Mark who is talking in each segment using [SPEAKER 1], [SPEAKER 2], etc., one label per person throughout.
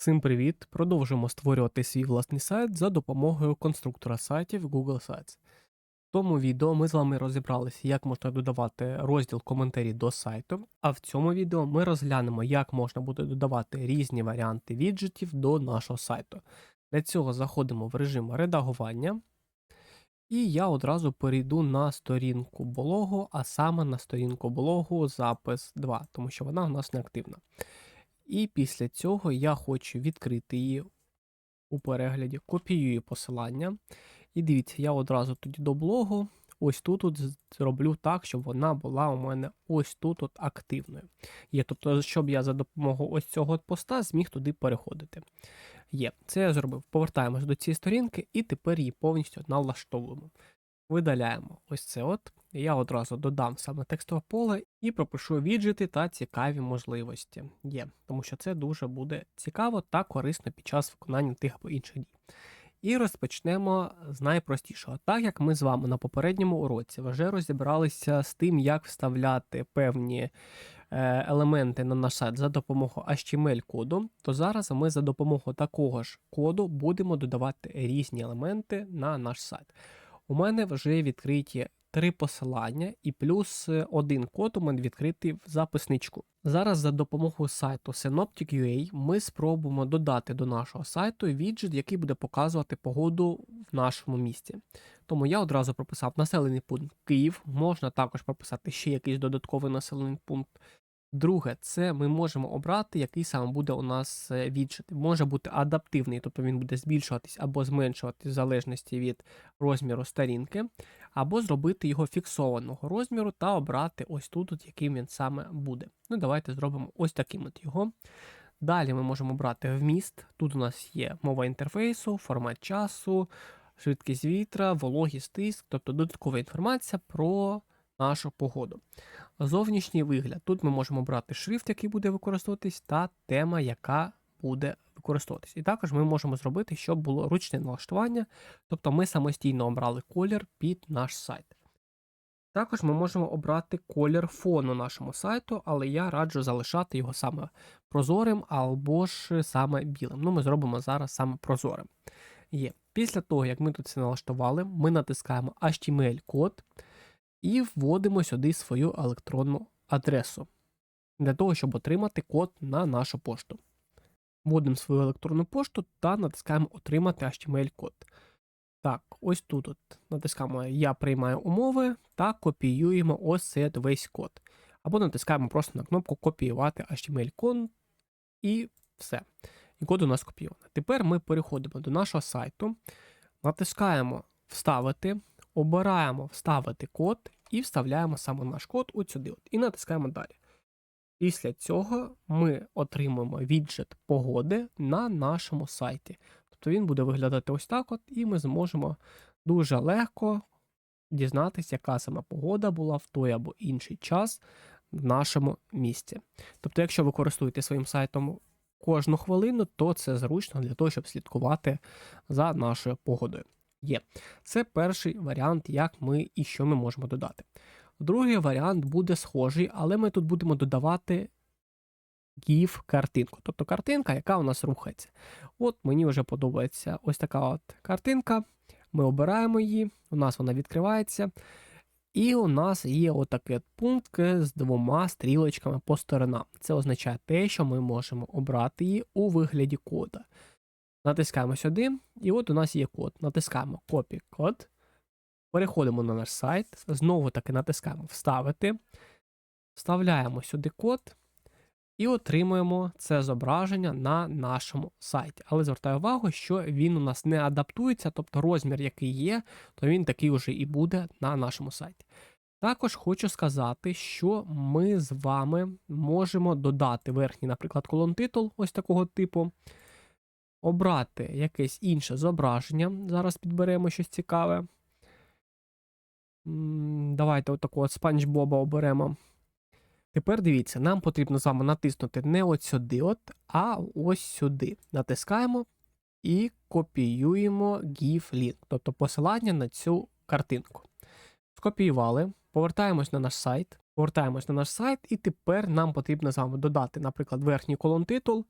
[SPEAKER 1] Всім привіт! Продовжуємо створювати свій власний сайт за допомогою конструктора сайтів Google Sites. В тому відео ми з вами розібралися, як можна додавати розділ коментарі до сайту, а в цьому відео ми розглянемо, як можна буде додавати різні варіанти віджитів до нашого сайту. Для цього заходимо в режим редагування, і я одразу перейду на сторінку блогу, а саме на сторінку блогу запис 2, тому що вона у нас не активна. І після цього я хочу відкрити її у перегляді, копіюю посилання. І дивіться, я одразу тоді до блогу. Ось тут от зроблю так, щоб вона була у мене ось тут от активною. Є, тобто, щоб я за допомогою ось цього от поста зміг туди переходити. Є, це я зробив. Повертаємось до цієї сторінки і тепер її повністю налаштовуємо. Видаляємо ось це от. Я одразу додам саме текстове поле і пропишу віджити та цікаві можливості. Є, тому що це дуже буде цікаво та корисно під час виконання тих або інших дій. І розпочнемо з найпростішого. Так як ми з вами на попередньому уроці вже розібралися з тим, як вставляти певні е, елементи на наш сайт за допомогою HTML-коду, то зараз ми за допомогою такого ж коду будемо додавати різні елементи на наш сайт. У мене вже відкриті три посилання і плюс один код у мене відкритий в записничку. Зараз за допомогою сайту Synoptic.ua ми спробуємо додати до нашого сайту віджит, який буде показувати погоду в нашому місті. Тому я одразу прописав населений пункт Київ, можна також прописати ще якийсь додатковий населений пункт. Друге, це ми можемо обрати, який саме буде у нас е, віджит. Може бути адаптивний, тобто він буде збільшуватись або зменшуватись в залежності від розміру сторінки, або зробити його фіксованого розміру та обрати ось тут, от, яким він саме буде. Ну, давайте зробимо ось таким от його. Далі ми можемо брати вміст. Тут у нас є мова інтерфейсу, формат часу, швидкість вітра, вологість тиск, тобто додаткова інформація про нашу погоду. Зовнішній вигляд. Тут ми можемо брати шрифт, який буде використовуватись, та тема, яка буде використовуватись. І також ми можемо зробити, щоб було ручне налаштування, тобто ми самостійно обрали колір під наш сайт. Також ми можемо обрати колір фону нашому сайту, але я раджу залишати його саме прозорим або ж саме білим. Ну, ми зробимо зараз саме прозорим. Є. Після того, як ми тут це налаштували, ми натискаємо HTML-код і вводимо сюди свою електронну адресу для того, щоб отримати код на нашу пошту. Вводимо свою електронну пошту та натискаємо Отримати HTML-код. Так, ось тут от натискаємо Я приймаю умови та копіюємо ось цей весь код. Або натискаємо просто на кнопку Копіювати HTML-код і все. І код у нас копійовано. Тепер ми переходимо до нашого сайту, натискаємо Вставити, обираємо Вставити код і вставляємо саме наш код от сюди. От, і натискаємо далі. Після цього ми отримуємо віджит погоди на нашому сайті. Тобто він буде виглядати ось так, от, і ми зможемо дуже легко дізнатися, яка саме погода була в той або інший час в нашому місті. Тобто, якщо ви користуєте своїм сайтом кожну хвилину, то це зручно для того, щоб слідкувати за нашою погодою. Є. Це перший варіант, як ми і що ми можемо додати. Другий варіант буде схожий, але ми тут будемо додавати GIF картинку. Тобто картинка, яка у нас рухається. От мені вже подобається ось така от картинка. Ми обираємо її, у нас вона відкривається. І у нас є отакий от пункт з двома стрілочками по сторонам. Це означає те, що ми можемо обрати її у вигляді кода. Натискаємо сюди, і от у нас є код. Натискаємо Copy код. Переходимо на наш сайт, знову таки натискаємо Вставити, вставляємо сюди код і отримуємо це зображення на нашому сайті. Але звертаю увагу, що він у нас не адаптується, тобто розмір, який є, то він такий уже і буде на нашому сайті. Також хочу сказати, що ми з вами можемо додати верхній, наприклад, колон титул ось такого типу, обрати якесь інше зображення. Зараз підберемо щось цікаве. Давайте отаку от спанч Боба оберемо. Тепер дивіться, нам потрібно з вами натиснути не от сюди, от, а ось сюди. Натискаємо і копіюємо GIF link, тобто посилання на цю картинку. Скопіювали, повертаємось на наш сайт, повертаємось на наш сайт, і тепер нам потрібно з вами додати, наприклад, верхній колон титул.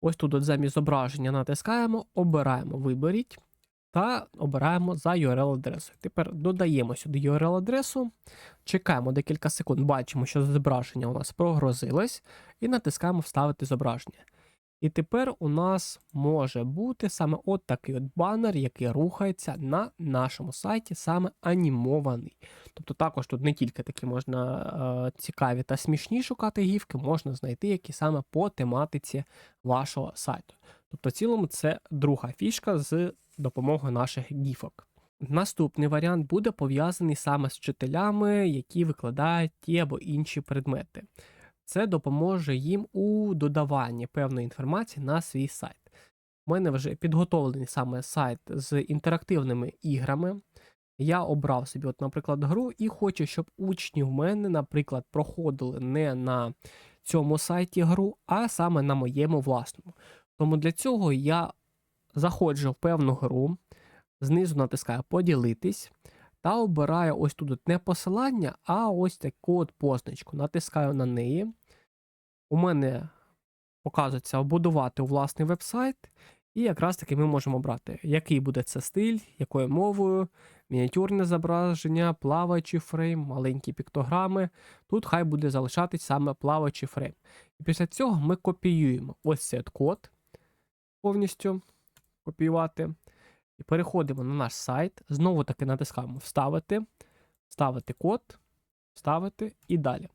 [SPEAKER 1] Ось тут от замість зображення натискаємо, обираємо Виберіть та обираємо за URL-адресою. Тепер додаємо сюди URL-адресу, чекаємо декілька секунд, бачимо, що зображення у нас прогрозилось, і натискаємо Вставити зображення. І тепер у нас може бути саме от такий от банер, який рухається на нашому сайті, саме анімований. Тобто також тут не тільки такі можна е, цікаві та смішні шукати гівки, можна знайти які саме по тематиці вашого сайту. Тобто, в цілому, це друга фішка з допомогою наших гіфок. Наступний варіант буде пов'язаний саме з вчителями, які викладають ті або інші предмети. Це допоможе їм у додаванні певної інформації на свій сайт. У мене вже підготовлений саме сайт з інтерактивними іграми. Я обрав собі, от, наприклад, гру і хочу, щоб учні в мене, наприклад, проходили не на цьому сайті гру, а саме на моєму власному. Тому для цього я заходжу в певну гру, знизу натискаю поділитись та обираю ось тут не посилання, а ось таку от позначку. Натискаю на неї. У мене показується обудувати власний веб-сайт, і якраз таки ми можемо обрати, який буде це стиль, якою мовою, мініатюрне зображення, плаваючий фрейм, маленькі піктограми. Тут хай буде залишатись саме плаваючий фрейм. І після цього ми копіюємо ось цей код повністю копіювати. І переходимо на наш сайт. Знову таки натискаємо Вставити, вставити код, вставити і далі.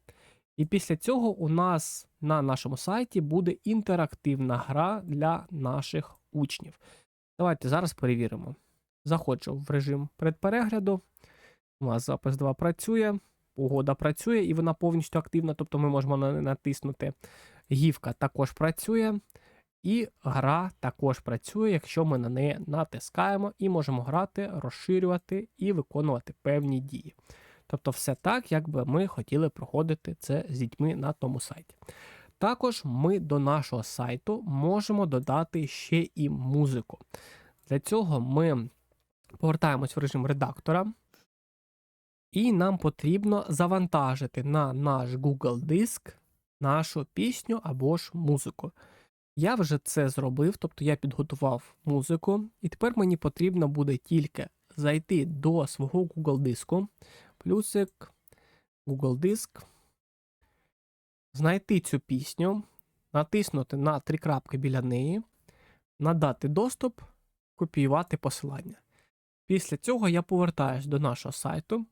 [SPEAKER 1] І після цього у нас на нашому сайті буде інтерактивна гра для наших учнів. Давайте зараз перевіримо. Заходжу в режим предперегляду. У нас запис 2 працює, угода працює і вона повністю активна, тобто ми можемо натиснути. Гівка також працює. І гра також працює, якщо ми на неї натискаємо і можемо грати, розширювати і виконувати певні дії. Тобто, все так, як би ми хотіли проходити це з дітьми на тому сайті. Також ми до нашого сайту можемо додати ще і музику. Для цього ми повертаємось в режим редактора, і нам потрібно завантажити на наш Google диск нашу пісню або ж музику. Я вже це зробив, тобто я підготував музику, і тепер мені потрібно буде тільки зайти до свого Google диску, плюсик, Google диск, знайти цю пісню, натиснути на три крапки біля неї, надати доступ, копіювати посилання. Після цього я повертаюсь до нашого сайту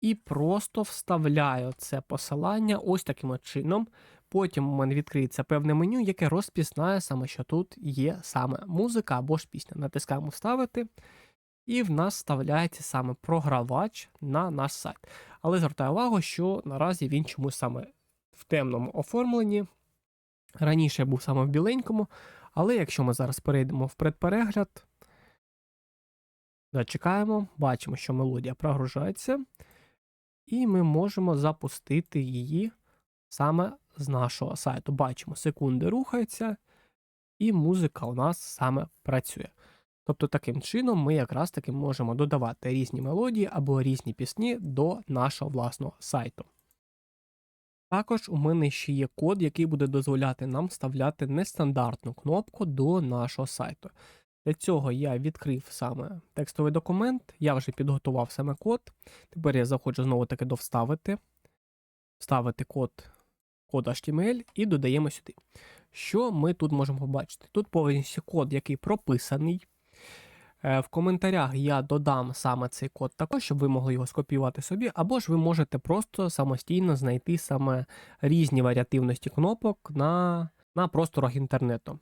[SPEAKER 1] і просто вставляю це посилання ось таким чином. Потім у мене відкриється певне меню, яке розпізнає саме, що тут є саме музика або ж пісня. Натискаємо Вставити, і в нас вставляється саме програвач на наш сайт. Але звертаю увагу, що наразі він чомусь саме в темному оформленні. Раніше був саме в біленькому, але якщо ми зараз перейдемо в предперегляд, чекаємо, бачимо, що мелодія прогружається, і ми можемо запустити її саме з нашого сайту. Бачимо, секунди рухаються, і музика у нас саме працює. Тобто, таким чином ми якраз таки можемо додавати різні мелодії або різні пісні до нашого власного сайту. Також у мене ще є код, який буде дозволяти нам вставляти нестандартну кнопку до нашого сайту. Для цього я відкрив саме текстовий документ, я вже підготував саме код. Тепер я заходжу знову таки до вставити, вставити код код HTML і додаємо сюди. Що ми тут можемо побачити? Тут повністю код, який прописаний. Е, В коментарях я додам саме цей код також, щоб ви могли його скопіювати собі, або ж ви можете просто самостійно знайти саме різні варіативності кнопок на, на просторах інтернету.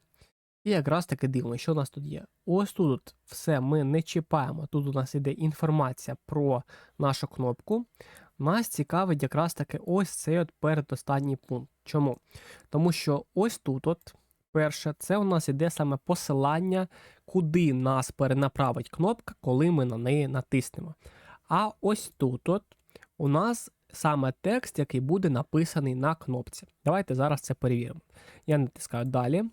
[SPEAKER 1] І якраз таки дивно, що у нас тут є. Ось тут все ми не чіпаємо. Тут у нас іде інформація про нашу кнопку. Нас цікавить якраз таки ось цей от передостанній пункт. Чому? Тому що ось тут, от, перше, це у нас іде саме посилання, куди нас перенаправить кнопка, коли ми на неї натиснемо. А ось тут от у нас саме текст, який буде написаний на кнопці. Давайте зараз це перевіримо. Я натискаю далі.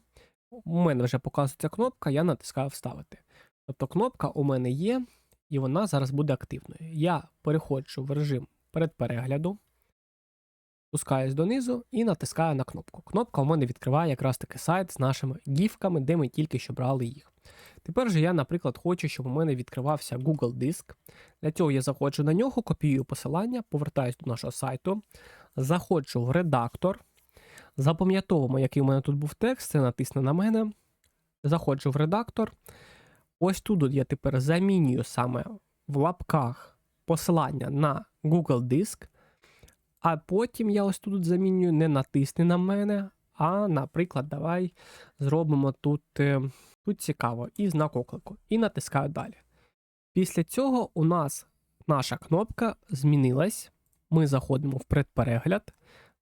[SPEAKER 1] У мене вже показується кнопка, я натискаю Вставити. Тобто кнопка у мене є, і вона зараз буде активною. Я переходжу в режим передперегляду. Спускаюсь донизу і натискаю на кнопку. Кнопка у мене відкриває якраз таки сайт з нашими гіфками, де ми тільки що брали їх. Тепер же я, наприклад, хочу, щоб у мене відкривався Google Диск. Для цього я заходжу на нього, копіюю посилання, повертаюсь до нашого сайту, заходжу в редактор, запам'ятовуємо, який у мене тут був текст, це натисне на мене. Заходжу в редактор. Ось тут я тепер замінюю саме в лапках посилання на Google Диск. А потім я ось тут замінюю не натисни на мене, а, наприклад, давай зробимо тут, е, тут цікаво і знак оклику. І натискаю далі. Після цього у нас наша кнопка змінилась. Ми заходимо в предперегляд,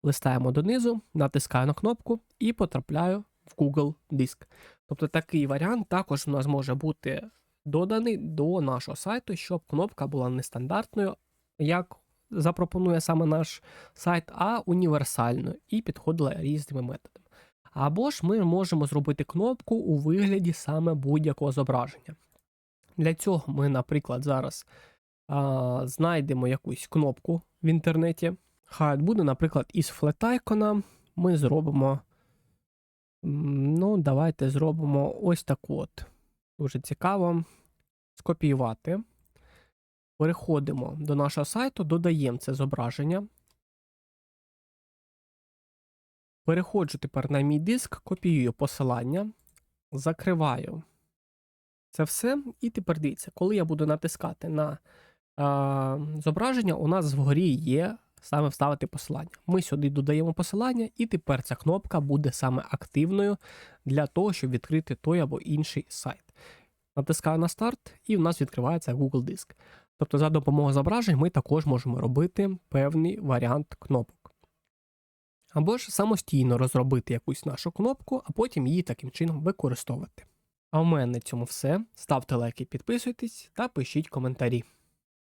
[SPEAKER 1] листаємо донизу, натискаю на кнопку і потрапляю в Google Диск. Тобто такий варіант також у нас може бути доданий до нашого сайту, щоб кнопка була нестандартною, як запропонує саме наш сайт, а універсальною і підходила різними методами. Або ж ми можемо зробити кнопку у вигляді саме будь-якого зображення. Для цього ми, наприклад, зараз а, знайдемо якусь кнопку в інтернеті. Хай буде, наприклад, із флетайкона ми зробимо. Ну, давайте зробимо ось таку от. Дуже цікаво. Скопіювати. Переходимо до нашого сайту, додаємо це зображення. Переходжу тепер на мій диск, копіюю посилання, закриваю це все. І тепер дивіться, коли я буду натискати на а, зображення, у нас вгорі є саме вставити посилання. Ми сюди додаємо посилання, і тепер ця кнопка буде саме активною для того, щоб відкрити той або інший сайт. Натискаю на старт, і в нас відкривається Google Диск. Тобто, за допомогою зображень ми також можемо робити певний варіант кнопок. Або ж самостійно розробити якусь нашу кнопку, а потім її таким чином використовувати. А в мене на цьому все. Ставте лайки, підписуйтесь та пишіть коментарі.